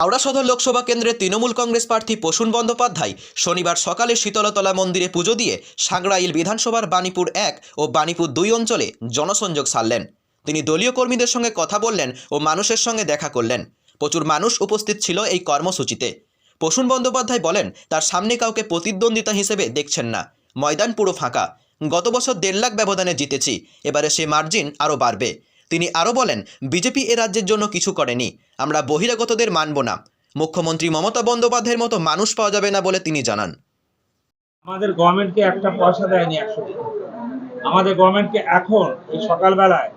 হাওড়া সদর লোকসভা কেন্দ্রের তৃণমূল কংগ্রেস প্রার্থী প্রসূন বন্দ্যোপাধ্যায় শনিবার সকালে শীতলতলা মন্দিরে পুজো দিয়ে সাংগ্রাইল বিধানসভার বাণীপুর এক ও বাণীপুর দুই অঞ্চলে জনসংযোগ সারলেন। তিনি দলীয় কর্মীদের সঙ্গে কথা বললেন ও মানুষের সঙ্গে দেখা করলেন। প্রচুর মানুষ উপস্থিত ছিল এই কর্মসূচিতে। প্রসূন বন্দ্যোপাধ্যায় বলেন, তার সামনে কাউকে প্রতিদ্বন্দ্বিতা হিসেবে দেখছেন না। ময়দান পুরো ফাঁকা। গত বছর দেড় লাখ ব্যবধানে জিতেছি। এবারে সে মার্জিন আরও বাড়বে। তিনি আরও বলেন, বিজেপি এ রাজ্যের জন্য কিছু করেনি। আমরা বহিরাগতদের মানব না। মুখ্যমন্ত্রী মমতা বন্দ্যোপাধ্যায়ের মতো মানুষ পাওয়া যাবে না বলে তিনি জানান। আমাদের গভর্নমেন্টকে একটা পয়সা দেয়নি একশো আমাদের গভর্নমেন্টকে এখন, এই সকালবেলায়,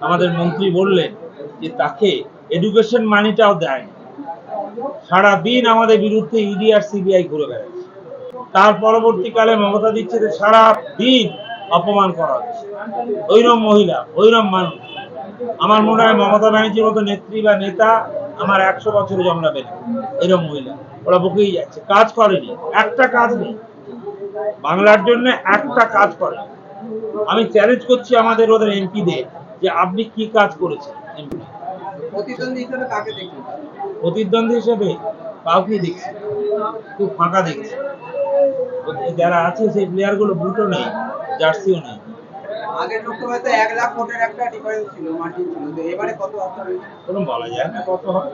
আমাদের মন্ত্রী বললেন যে তাকে এডুকেশন মানিটাও দেয়নি। সারাদিন আমাদের বিরুদ্ধে ইডি আর সিবিআই ঘুরে বেড়াচ্ছে। তার পরবর্তীকালে মমতা দিচ্ছে যে সারা দিন অপমান করা হচ্ছে। ওইরম মহিলা ওইরম মানুষ। আমার মনে হয় মমতা ব্যানার্জির মতো নেত্রী বা নেতা আমার একশো বছরে জন্মাবে না এরম মহিলা। ওরা বকেই যাচ্ছে। কাজ করেনি। একটা কাজ নেই। বাংলার জন্য একটা কাজ করে আমি চ্যালেঞ্জ করছি আমাদের ওদের এমপিদের যে আপনি কি কাজ করেছেন এমপি প্রতিদ্বন্দ্বী হিসেবে কাউকে দেখছি খুব ফাঁকা দেখছি। যারা আছে সেই প্লেয়ারগুলো বুটও নেই জার্সিও নেই। আগের লোকসভায় তো এক লাখ ভোটের একটা ডিফারেন্স ছিল এবারে কত কোনো বলা যায় না কত হবে।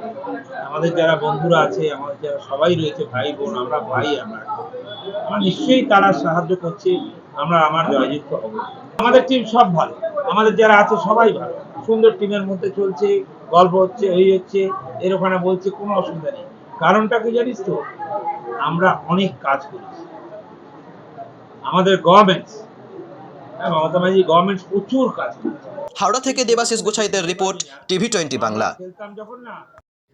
আমাদের যারা বন্ধুরা আছে, আমাদের যারা সবাই রয়েছে, ভাই বোন, আমরা ভাই, আমরা নিশ্চয়ই তারা সাহায্য করছে, আমরা আমার জয়যুক্ত হব। আমাদের টিম সব ভালো। আমাদের যারা আছে সবাই ভালো। সুন্দর টিমের মধ্যে চলছে, গল্প হচ্ছে ওই হচ্ছে, এর ওখানে বলছে, কোনো অসুবিধা নেই। কারণটা কি জানিস তো? আমরা অনেক কাজ করেছি। আমাদের গভর্নমেন্ট হ্যাঁ মমতা ব্যানার্জি গভর্নমেন্ট প্রচুর কাজ হাওড়া থেকে দেবাশিস গোছাইতের রিপোর্ট টিভি টোয়েন্টি বাংলা। খেলতাম যখন না।